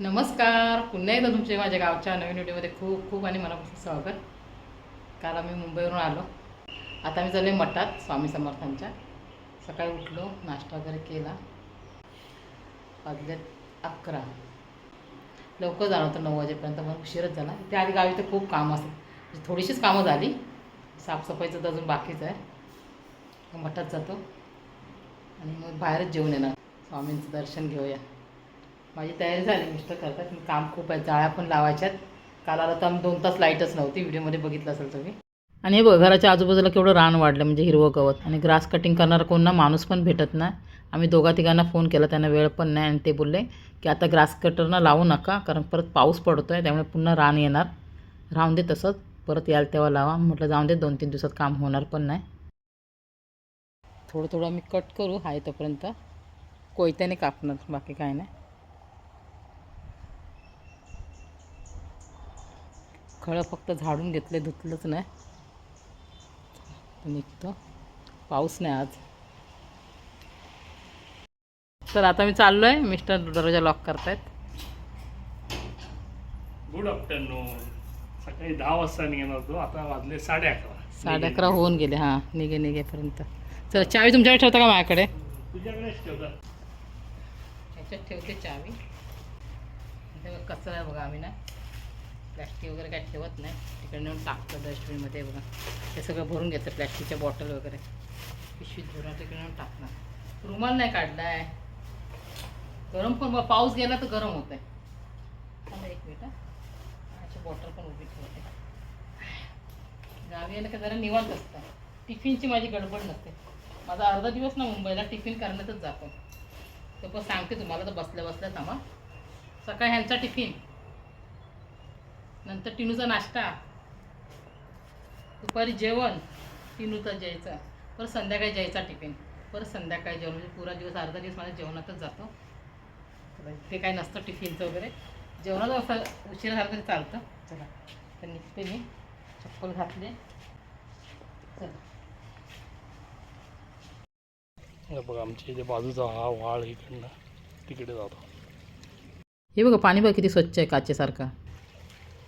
नमस्कार. पुन्हा एकदा तुमचे माझ्या गावच्या नवीन व्हिडिओमध्ये खूप खूप आणि मनापासून स्वागत. काल आम्ही मुंबईवरून आलो. आता मी चालले मठात स्वामी समर्थांच्या. सकाळी उठलो नाश्ता वगैरे केला. वाजल्यात अकरा. लवकर जाणं होतं नऊ वाजेपर्यंत. मग उशीरच झाला त्या आधी गावी तर खूप कामं असतात म्हणजे थोडीशीच कामं झाली. साफसफाईचं तर अजून बाकीच आहे. मग मठात जातो. आणि मग बाहेरच जेवून येणार. स्वामींचं दर्शन घेऊया. माझी तयारी झाली मिस्टर करतात. मी काम खूप आहे जाळ्या पण लावायच्यात. काल आला तर आम्ही दोन तास लाईटच नव्हती व्हिडिओमध्ये बघितलं असेल तुम्ही. आणि हे बघ घराच्या आजूबाजूला केवढं रान वाढलं म्हणजे हिरवं गवत. आणि ग्रास कटिंग करणारा कोण ना माणूस पण भेटत नाही. आम्ही दोघा तिघांना फोन केला त्यांना वेळ पण नाही आणि ते बोलले की आता ग्रास कटरना लावू नका कारण परत पाऊस पडतो आहे त्यामुळे पुन्हा रान येणार. राहून दे तसंच परत याल तेव्हा लावा. म्हटलं जाऊन दे दोन तीन दिवसात काम होणार पण नाही. थोडं थोडं आम्ही कट करू आहे तोपर्यंत. कोयत्याने कापणार बाकी काय नाही. खळं फक्त झाडून घेतले धुतलंच नाही. निघतो पाऊस नाही आज. तर आता मी चाललो आहे मिस्टर दरवाजा लॉक करतायत. गुड आफ्टरनून सकाळी दहा वाजता निघणार होतो आता वाजले साडे अकरा. साडे अकरा होऊन गेले हां निघे निघेपर्यंत चला चावी तुमच्याकडे ठेवता का माझ्याकडे? तुझ्याकडेच ठेवता. ह्याच्यात ठेवते चावी. कचरा आहे बघा आम्ही ना. प्लॅस्टिक वगैरे काय ठेवत नाही. तिकडे नेऊन टाकतो डस्टबिनमध्ये बघा. ते सगळं भरून घेतं प्लॅस्टिकच्या बॉटल वगैरे. पिशवीत भरून तिकडे नेऊन टाकणार. रुमाल नाही काढला आहे गरम पण पाऊस गेला तर गरम होत आहे एक मिनिट अशी बॉटल पण उभी ठेवते. गावी यायला का जरा निवांत असतं. टिफिनची माझी गडबड नसते. माझा अर्धा दिवस ना मुंबईला टिफिन करण्यातच जातो. तर पण सांगते तुम्हाला तर बसल्या बसल्या थांबा. सकाळी ह्यांचा टिफिन. नंतर टिनूचा नाश्ता. दुपारी जेवण टिनूचा जायचा. परत संध्याकाळी जायचा टिफिन. परत संध्याकाळी जेवण म्हणजे पुरा दिवस अर्धा दिवस माझ्या जेवणातच जातो. ते काय नसतं टिफिनचं वगैरे. जेवणाचं असं उशिरा झालं तरी चालतं. चला. तर निघते मी. चप्पल घातले. चला. बघा आमच्या इथे बाजूचा हा वाळ इकडनं तिकडे जातो. हे बघा पाणी बघा किती स्वच्छ आहे काचेसारखं.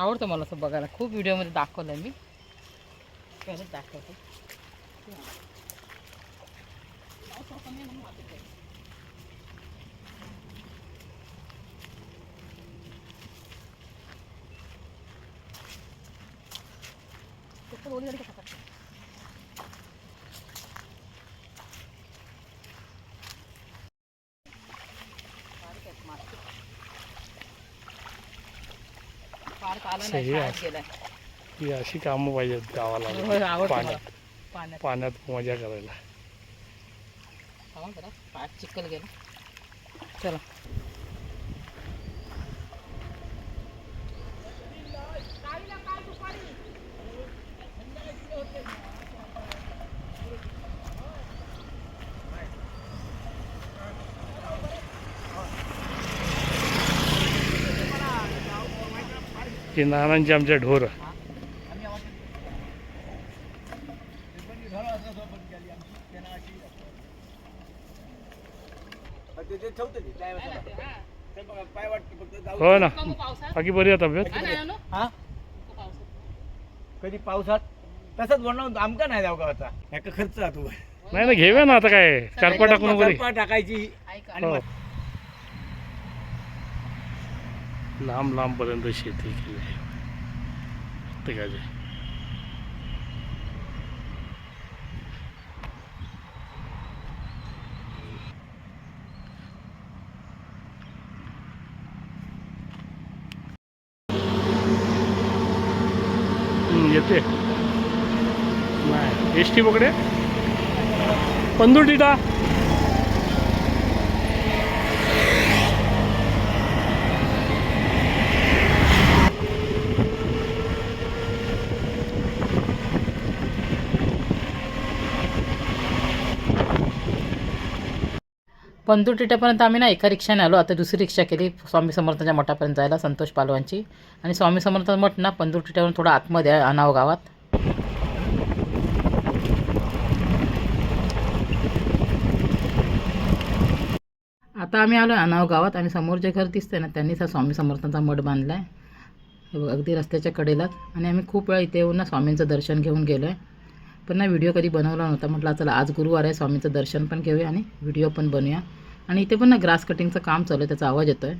आवडतं मला असं बघायला. खूप व्हिडिओमध्ये दाखवलं मी. परत दाखवते. पार्क आला नाही सही आहे. शाळेत गेलाय. ही अशी कामं पाहिजेत होय, गावाला आवडतं मला. पाण्यात. पाण्यात पाण्यात मजा करायला. थांबा जरा पाठ चिखल गेला. चला. ही नानांची आमच्या ढोर. हो ना. बाकी बरी आहे तब्येत हा? हा. कधी पावसात? तसंच बनवून आमका नाही जाऊ गावाचा. ह्याका खर्च राहतो नाही ना घेऊया ना आता काय? चारपा टाकून टाकायची. ऐका आणि हो. मग लांब लांबपर्यंत शेती केली आहे. प्रत्येकाचे येते. नाही. एस टी पकडे? पंदूर टिटा टिट्यापर्यंत आम्ही ना एका रिक्षाने आलो. आता दुसरी रिक्षा केली. स्वामी समर्थांच्या मठापर्यंत जायला संतोष पालवांची. आणि स्वामी समर्थ मठ ना पंतूर टिट्यावरून थोडं आतमध्ये आहे अनाव गावात. आता आम्ही आलो अनाव गावात आणि समोर जे घर दिसतंय ना त्यांनीच हा स्वामी समर्थांचा मठ बांधला आहे अगदी रस्त्याच्या कडेलाच. आणि आम्ही खूप वेळा इथे येऊन ना स्वामींचं दर्शन घेऊन गेलो आहे पण ना व्हिडिओ कधी बनवला नव्हता म्हटलं चला आज गुरुवार आहे स्वामींचं दर्शन पण घेऊया आणि व्हिडिओ पण बनवूया. आणि इथे पण ना ग्रास कटिंगचं काम चालू आहे त्याचा आवाज येतो आहे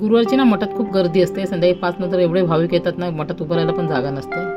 गुरुवारची ना मठात खूप गर्दी असते. संध्याकाळी पाच नंतर एवढे भाविक येतात ना मठात उभं राहायला पण जागा नसते.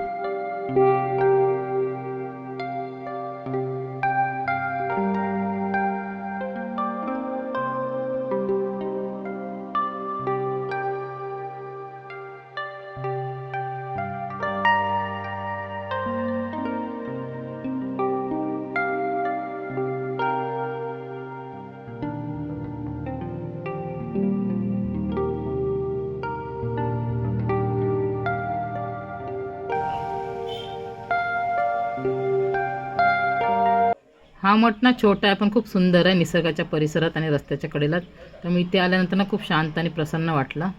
हा मठ ना छोटा आहे पण खूप सुंदर आहे निसर्गाच्या परिसरात आणि रस्त्याच्या कडेला. तर मी इथे आल्यानंतर ना खूप शांत आणि प्रसन्न वाटला.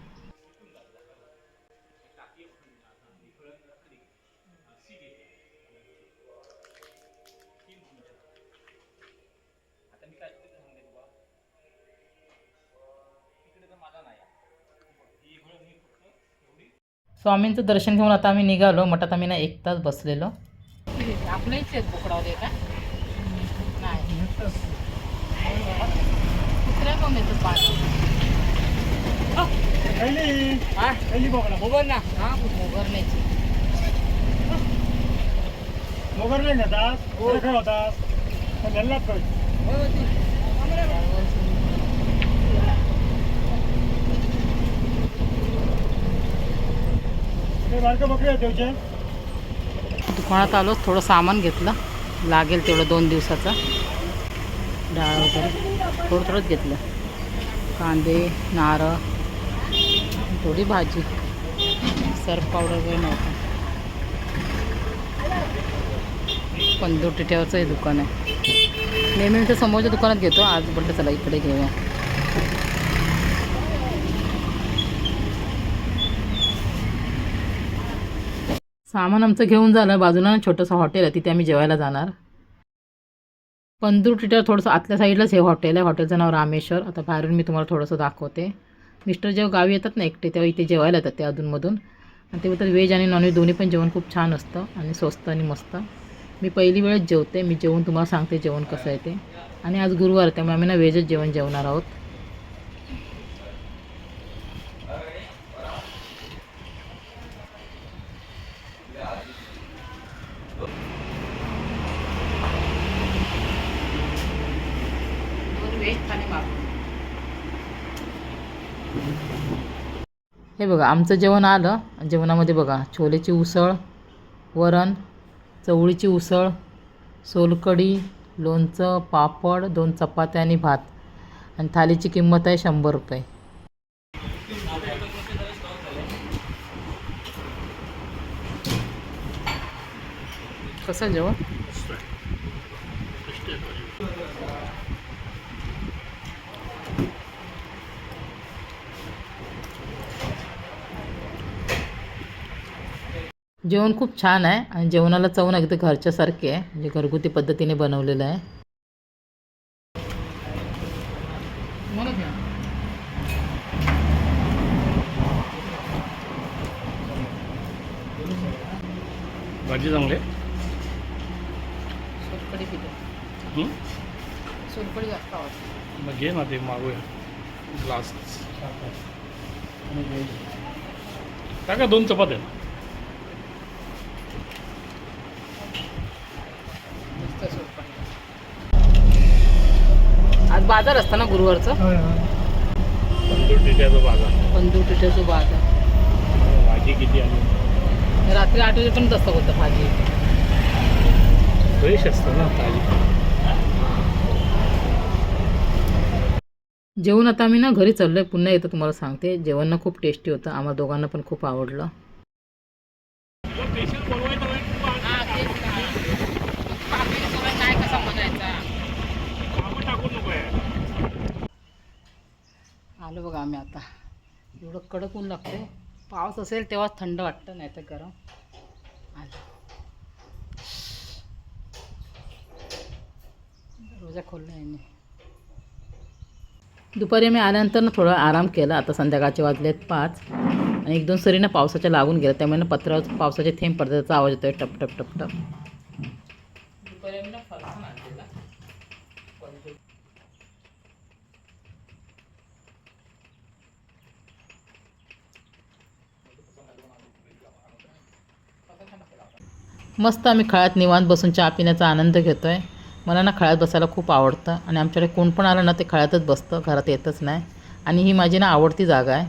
स्वामींचं दर्शन घेऊन आता आम्ही निघालो. मठात आम्ही ना एक तास बसलेलो. आपल्या इथे बोकडावले का? नाही दुसऱ्या कोण येतो पाणी ते दुकानात आलो थोडं सामान घेतलं. लागेल तेवढं दोन दिवसाचं. डाळ वगैरे. थोडं थोडंच घेतलं. कांदे नारळ थोडी भाजी. सर्फ पावडर वगैरे नव्हतं. पंदूर टिट्यावरचं हे दुकान आहे. नेहमी मी तर समोरच्या दुकानात घेतो. आज म्हटलं चला इकडे घेऊया. सामान आमचं घेऊन झालं. बाजूला छोटंसं हॉटेल आहे. तिथे आम्ही जेवायला जाणार. पंदूर टिटर थोडंसं आतल्या साईडलाच हे हॉटेल आहे. हॉटेलचं नाव रामेश्वर. आता बाहेरून मी तुम्हाला थोडंसं दाखवते. मिस्टर जेव्हा गावी येतात ना एकटे तेव्हा इथे जेवायला येतात ते अधूनमधून. आणि ते तर व्हेज आणि नॉनव्हेज दोन्ही पण जेवण खूप छान असतं आणि स्वस्त आणि मस्त. मी पहिली वेळेस जेवते. मी जेवण तुम्हाला सांगते जेवण कसं आहे ते. आणि आज गुरुवार त्यामुळे आम्ही ना व्हेजच जेवण जेवणार आहोत दोन व्हेज थाली मागव हे बघा आमचं जेवण आलं. जेवणामध्ये बघा छोलेची उसळ वरण चवळीची उसळ सोलकढी लोणचं पापड दोन चपात्या आणि भात. आणि थालीची किंमत आहे शंभर रुपये. कसं जेवण? जेवण खूप छान आहे आणि जेवणाला चव ना अगदी घरच्यासारखी आहे. म्हणजे घरगुती पद्धतीने बनवलेलं आहे. भाजी चांगली आहे. सोलकडी पितो हं? सोलकडी जास्त आवडते. मग घे ना ते मागूया. ग्लास टाका दोन चपात्या मस्त सोलकढी. आज बाजार असतं ना गुरुवारचं टिट्याचा बाजार. बंधू टिट्याचं बाजार. भाजी किती आली रात्री आठ वाजेपर्यंत असतं बोलतं भाजी. फ्रेश असतं ना ताजी जेवण आता आम्ही ना घरी चाललो आहे पुन्हा येतं तुम्हाला सांगते. जेवण ना खूप टेस्टी होतं. आम्हाला दोघांना पण खूप आवडलं स्पेशल बनवायचं कामं टाकू नको आहे आलो बघा आम्ही आता. एवढं कडक ऊन लागतो. पाऊस असेल तेव्हाच थंड वाटतं नाही तर गरम. आलो. रोजा खोलला यांनी. दुपारी आम्ही आल्यानंतर ना थोडा आराम केला. आता संध्याकाळचे वाजलेत पाच. आणि एक दोन सरी ना पावसाच्या लागून गेल्या. त्यामुळे ना पत्रावर पावसाचे थेंब पडतात. त्याचा आवाज येतोय टप टप टप टप दुपारी आम्ही ना फरसाण आणलेला मस्त आम्ही खळ्यात निवांत बसून चहा पिण्याचा आनंद घेतो आहे मला ना खळ्यात बसायला खूप आवडतं आणि आमच्याकडे कोण पण आलं ना ते खळ्यातच बसतं घरात येतच नाही. आणि ही माझी ना आवडती जागा आहे.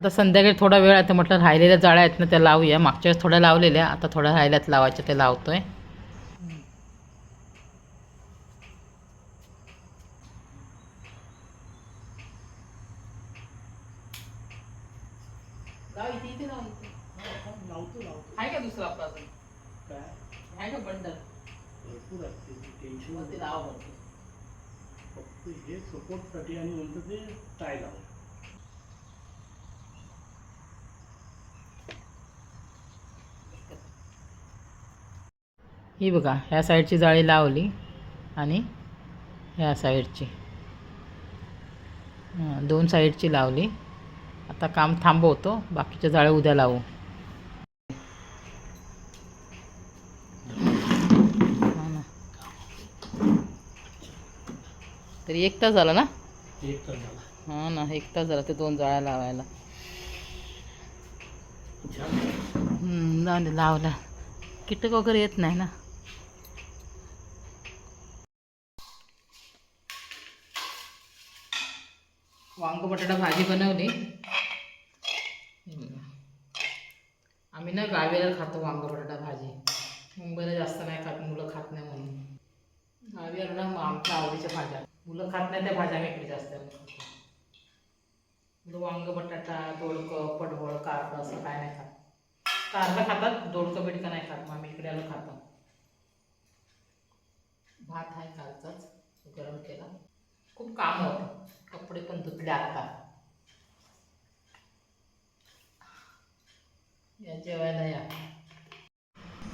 आता संध्याकाळी थोडा वेळ आहे तर म्हटलं राहिलेल्या जाळ्या आहेत ना त्या लावूया. मागच्या वेळेस थोड्या लावलेल्या आता थोड्या राहिल्यात लावायच्या ते लावतो आहे आहे का दुसरा आपला अजून काय? आहे का बंडल? भरपूर असते टेन्शन मग ते लावा. फक्त हे सपोर्टसाठी आणि नंतर ते ही बघा ह्या साईडची जाळी लावली आणि ह्या साईडची. दोन साईडची लावली. आता काम थांबवतो बाकीच्या जाळ्या उद्या लावू हा ना. तरी एक तास झाला ना? एक तर झाला. हां ना एक तास झाला ते दोन जाळ्या लावायला. लावला. कीटक वगैरे येत नाही ना? वांग बटाटा भाजी बनवली. आम्ही ना गावीला खातो वांग बटाटा भाजी. मुंबईला जास्त नाही खात मुलं खात नाही म्हणून. गावी आलो ना मग आमच्या आवडीच्या भाज्या. मुलं खात नाही त्या भाज्या मी इकडे जास्त मुलं वांग बटाटा दोडकं पडवळ कारलं असं काय नाही खात. कारलं खातात दोडकं बिडकं नाही खात. मग आम्ही इकडे आलो खातो भात आहे कालचाच गरम केला. खूप काम होतं. कपडे पण धुतले आता. या जेवायला या.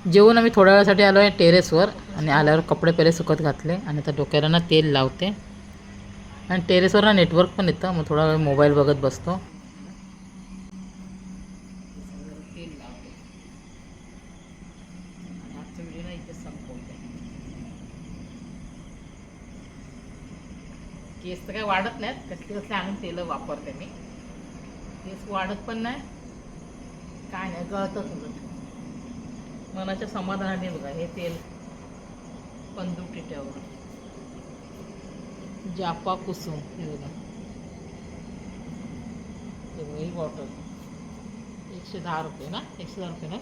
जेवून आम्ही थोड्या वेळासाठी आलो आहे टेरेसवर आणि आल्यावर कपडे पहिले सुकत घातले आणि आता डोक्याला ना तेल लावते. आणि टेरेसवर ना नेटवर्क पण येतं मग थोडा वेळ मोबाईल बघत बसतो. तेल लावते ना इथे केस तर काही वाढत नाहीत कसले कसले आणून तेलं वापरते मी. केस वाढत पण नाही. काय नाही गळतच उलट मनाच्या समाधानाने बघा हे तेल पंदूक टिट्यावर. जापा कुसुम हे बघा. हे बघा ही बॉटल. एकशे दहा रुपये ना? एकशे दहा रुपये ना?